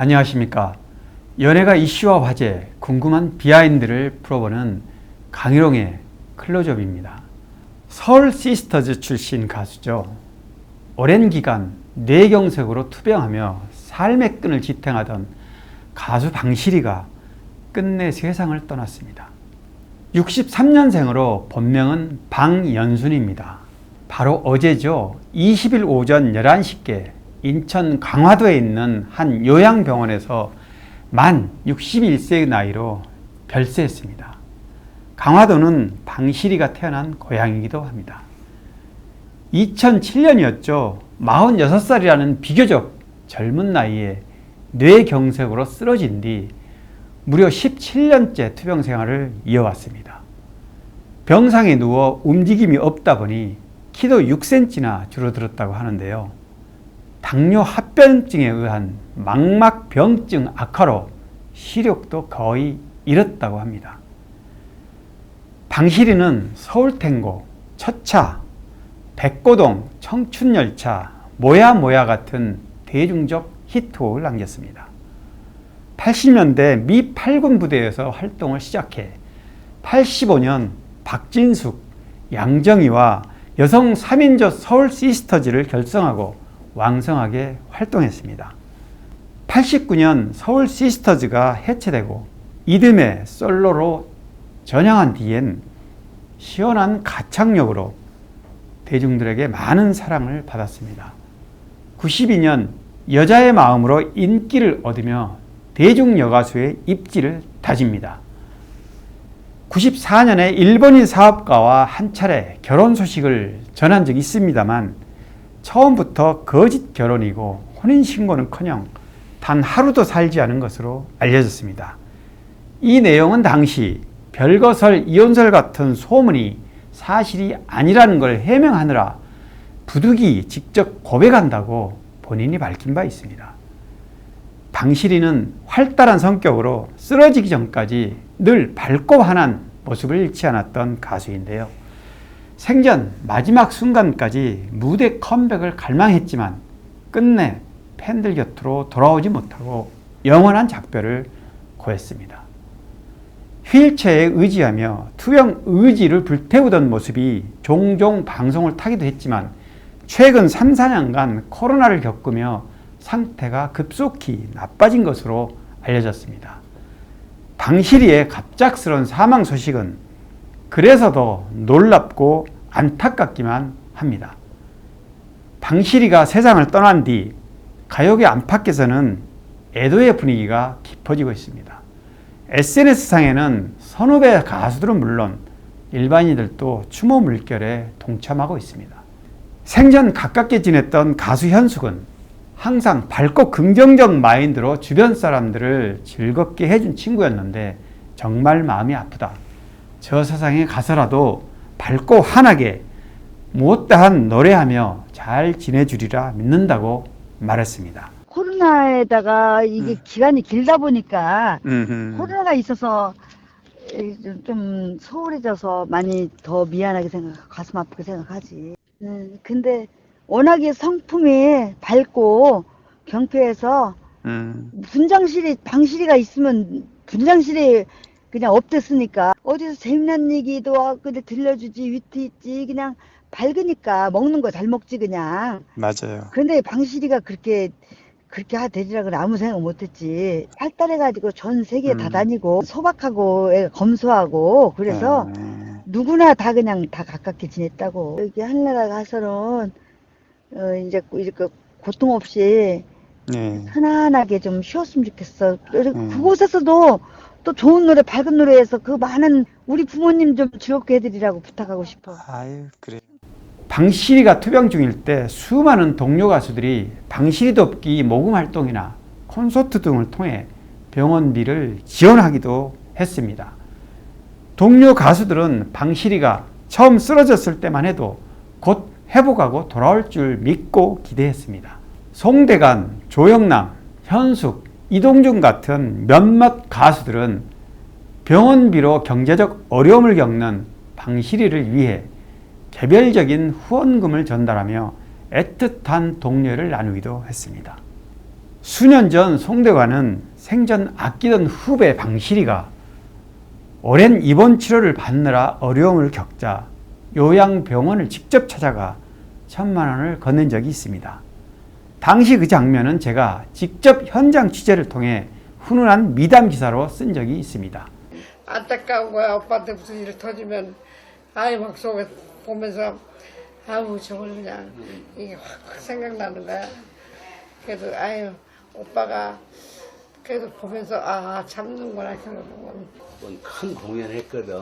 안녕하십니까. 연예가 이슈와 화제, 궁금한 비하인드를 풀어보는 강희롱의 클로즈업입니다. 서울 시스터즈 출신 가수죠. 오랜 기간 뇌경색으로 투병하며 삶의 끈을 지탱하던 가수 방실이가 끝내 세상을 떠났습니다. 63년생으로 본명은 방연순입니다. 바로 어제죠. 20일 오전 11시께 인천 강화도에 있는 한 요양병원에서 만 61세의 나이로 별세했습니다. 강화도는 방실이가 태어난 고향이기도 합니다. 2007년이었죠. 46살이라는 비교적 젊은 나이에 뇌경색으로 쓰러진 뒤 무려 17년째 투병 생활을 이어왔습니다. 병상에 누워 움직임이 없다 보니 키도 6cm나 줄어들었다고 하는데요. 당뇨 합병증에 의한 망막병증 악화로 시력도 거의 잃었다고 합니다. 방실이는 서울탱고, 첫차, 백고동, 청춘열차, 모야 모야 같은 대중적 히트곡을 남겼습니다. 80년대 미 8군 부대에서 활동을 시작해 85년 박진숙, 양정희와 여성 3인조 서울 시스터즈를 결성하고 왕성하게 활동했습니다. 89년 서울 시스터즈가 해체되고 이듬해 솔로로 전향한 뒤엔 시원한 가창력으로 대중들에게 많은 사랑을 받았습니다. 92년 여자의 마음으로 인기를 얻으며 대중 여가수의 입지를 다집니다. 94년에 일본인 사업가와 한 차례 결혼 소식을 전한 적이 있습니다만 처음부터 거짓 결혼이고 혼인신고는커녕 단 하루도 살지 않은 것으로 알려졌습니다. 이 내용은 당시 별거설 이혼설 같은 소문이 사실이 아니라는 걸 해명하느라 부득이 직접 고백한다고 본인이 밝힌 바 있습니다. 방실이는 활달한 성격으로 쓰러지기 전까지 늘 밝고 환한 모습을 잃지 않았던 가수인데요. 생전 마지막 순간까지 무대 컴백을 갈망했지만 끝내 팬들 곁으로 돌아오지 못하고 영원한 작별을 고했습니다. 휠체어에 의지하며 투영 의지를 불태우던 모습이 종종 방송을 타기도 했지만 최근 3, 4년간 코로나를 겪으며 상태가 급속히 나빠진 것으로 알려졌습니다. 방실이의 갑작스런 사망 소식은 그래서도 놀랍고 안타깝기만 합니다. 방실이가 세상을 떠난 뒤 가요계 안팎에서는 애도의 분위기가 깊어지고 있습니다. SNS상에는 선후배 가수들은 물론 일반인들도 추모 물결에 동참하고 있습니다. 생전 가깝게 지냈던 가수 현숙은 항상 밝고 긍정적 마인드로 주변 사람들을 즐겁게 해준 친구였는데 정말 마음이 아프다. 저 세상에 가서라도 밝고 환하게 무엇다한 노래하며 잘 지내주리라 믿는다고 말했습니다. 코로나에다가 이게 음. 기간이 길다 보니까 음흠. 코로나가 있어서 좀 소홀해져서 많이 더 미안하게 생각, 가슴 아프게 생각하지. 음, 근데 워낙에 성품이 밝고 경쾌해서 음. 분장실이 방실이가 있으면 분장실이 그냥 없댔으니까 어디서 재미난 얘기도 근데 들려주지 위트 있지 그냥 밝으니까 먹는 거 잘 먹지 그냥 맞아요. 근데 방실이가 그렇게 그렇게 하 되리라고는 아무 생각 못했지 활달해가지고 전 세계 다 음. 다니고 소박하고 애 검소하고 그래서 아, 누구나 다 그냥 다 가깝게 지냈다고 여기 하늘나라 가서는 어 이제 이렇게 고통 없이 네. 편안하게 좀 쉬었으면 좋겠어. 음. 그곳에서도 또 좋은 노래, 밝은 노래에서 그 많은 우리 부모님 좀 즐겁게 해드리라고 부탁하고 싶어. 아유 그래. 방실이가 투병 중일 때 수많은 동료 가수들이 방실이 돕기 모금 활동이나 콘서트 등을 통해 병원비를 지원하기도 했습니다. 동료 가수들은 방실이가 처음 쓰러졌을 때만 해도 곧 회복하고 돌아올 줄 믿고 기대했습니다. 송대관, 조영남, 현숙, 이동준 같은 몇몇 가수들은 병원비로 경제적 어려움을 겪는 방실이를 위해 개별적인 후원금을 전달하며 애틋한 동료를 나누기도 했습니다. 수년 전 송대관은 생전 아끼던 후배 방실이가 오랜 입원 치료를 받느라 어려움을 겪자 요양병원을 직접 찾아가 천만 원을 건넨 적이 있습니다. 당시 그 장면은 제가 직접 현장 취재를 통해 훈훈한 미담 기사로 쓴 적이 있습니다. 안타까운 거야. 오빠한테 무슨 일 터지면 아이 막 속에 보면서 아우 저걸 그냥 이게 확, 확 생각나는 거야. 그래도 아유 오빠가 그래도 보면서 아 참는구나 보면 큰 공연했거든.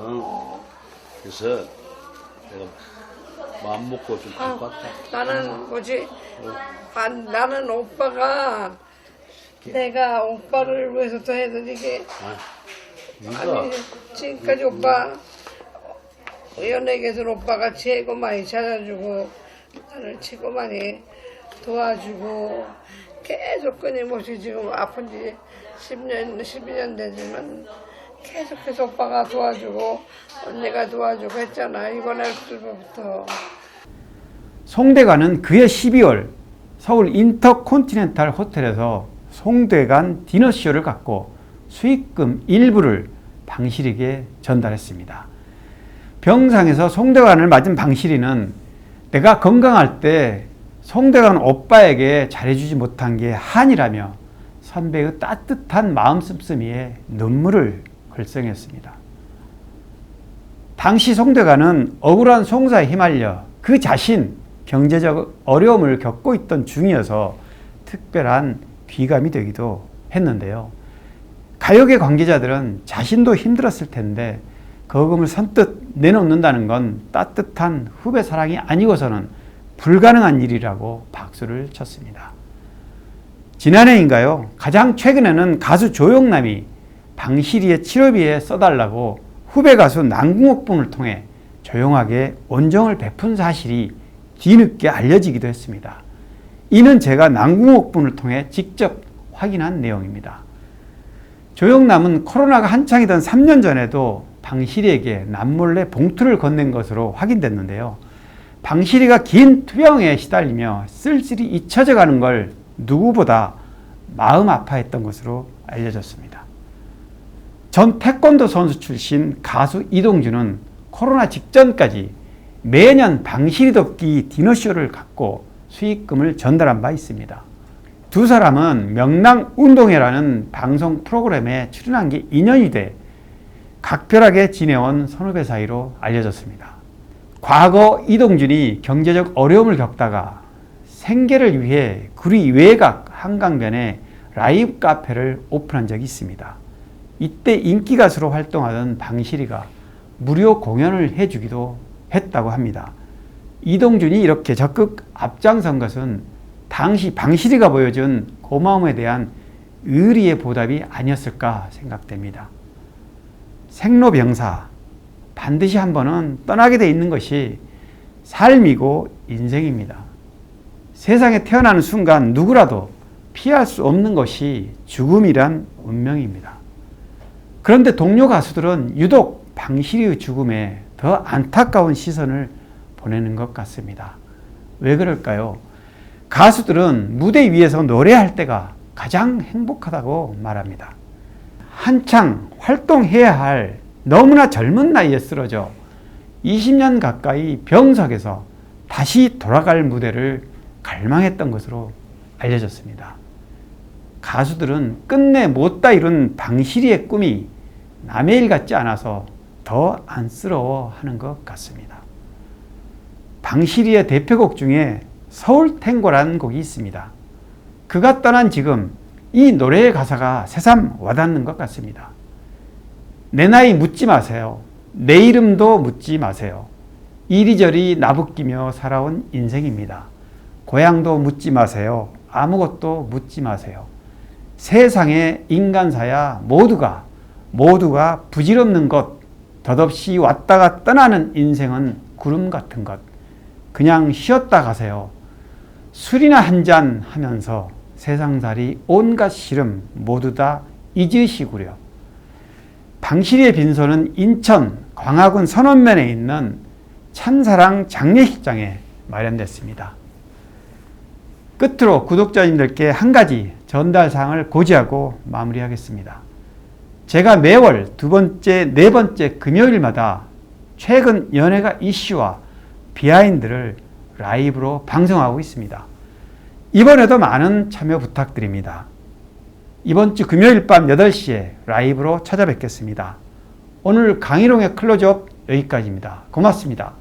그래서 내가 마음 먹고 좀 아, 왔다. 나는 뭐지? 아, 나는 오빠가 내가 오빠를 위해서 더 해도 이게 아, 아니 네가 지금까지 오빠 연예계에서 오빠가 최고 많이 찾아주고 나를 최고 많이 도와주고 계속 끊임없이 지금 아픈 지 10년, 12년 되지만 계속해서 오빠가 도와주고 언니가 도와주고 했잖아 이번에 때부터 송대관은 그해 12월 서울 인터콘티넨탈 호텔에서 송대관 디너쇼를 갖고 수익금 일부를 방실에게 전달했습니다. 병상에서 송대관을 맞은 방실이는 내가 건강할 때 송대관 오빠에게 잘해주지 못한 게 한이라며 선배의 따뜻한 마음 씀씀이에 눈물을 글썽였습니다. 당시 송대관은 억울한 송사에 휘말려 그 자신 경제적 어려움을 겪고 있던 중이어서 특별한 귀감이 되기도 했는데요. 가요계 관계자들은 자신도 힘들었을 텐데 거금을 선뜻 내놓는다는 건 따뜻한 후배 사랑이 아니고서는 불가능한 일이라고 박수를 쳤습니다. 지난해인가요? 가장 최근에는 가수 조영남이 방실이의 치료비에 써달라고 후배 가수 남궁옥 분을 통해 조용하게 온정을 베푼 사실이 뒤늦게 알려지기도 했습니다. 이는 제가 남궁옥 분을 통해 직접 확인한 내용입니다. 조영남은 코로나가 한창이던 3년 전에도 방실이에게 남몰래 봉투를 건넨 것으로 확인됐는데요. 방실이가 긴 투병에 시달리며 쓸쓸히 잊혀져 가는 걸 누구보다 마음 아파했던 것으로 알려졌습니다. 전 태권도 선수 출신 가수 이동준은 코로나 직전까지 매년 방실이 돕기 디너쇼를 갖고 수익금을 전달한 바 있습니다. 두 사람은 명랑 운동회라는 방송 프로그램에 출연한 게 인연이 돼 각별하게 지내온 선후배 사이로 알려졌습니다. 과거 이동준이 경제적 어려움을 겪다가 생계를 위해 구리 외곽 한강변에 라이브 카페를 오픈한 적이 있습니다. 이때 인기 가수로 활동하던 방실이가 무료 공연을 해주기도 했다고 합니다. 이동준이 이렇게 적극 앞장선 것은 당시 방실이가 보여준 고마움에 대한 의리의 보답이 아니었을까 생각됩니다. 생로병사 반드시 한 번은 떠나게 돼 있는 것이 삶이고 인생입니다. 세상에 태어나는 순간 누구라도 피할 수 없는 것이 죽음이란 운명입니다. 그런데 동료 가수들은 유독 방실이의 죽음에 더 안타까운 시선을 보내는 것 같습니다. 왜 그럴까요? 가수들은 무대 위에서 노래할 때가 가장 행복하다고 말합니다. 한창 활동해야 할 너무나 젊은 나이에 쓰러져 20년 가까이 병석에서 다시 돌아갈 무대를 갈망했던 것으로 알려졌습니다. 가수들은 끝내 못다 이룬 방실이의 꿈이 남의 일 같지 않아서 더 안쓰러워 하는 것 같습니다. 방실이의 대표곡 중에 서울 탱고라는 곡이 있습니다. 그가 떠난 지금 이 노래의 가사가 새삼 와닿는 것 같습니다. 내 나이 묻지 마세요. 내 이름도 묻지 마세요. 이리저리 나부끼며 살아온 인생입니다. 고향도 묻지 마세요. 아무것도 묻지 마세요. 세상의 인간사야 모두가 모두가 부질없는 것, 덧없이 왔다가 떠나는 인생은 구름 같은 것. 그냥 쉬었다 가세요. 술이나 한 잔 하면서 세상살이 온갖 시름 모두 다 잊으시구려. 방실이의 빈소는 인천 광화군 선원면에 있는 찬사랑 장례식장에 마련됐습니다. 끝으로 구독자님들께 한 가지 전달사항을 고지하고 마무리하겠습니다. 제가 매월 두 번째, 네 번째 금요일마다 최근 연예가 이슈와 비하인드를 라이브로 방송하고 있습니다. 이번에도 많은 참여 부탁드립니다. 이번 주 금요일 밤 8시에 라이브로 찾아뵙겠습니다. 오늘 강희롱의 클로즈업 여기까지입니다. 고맙습니다.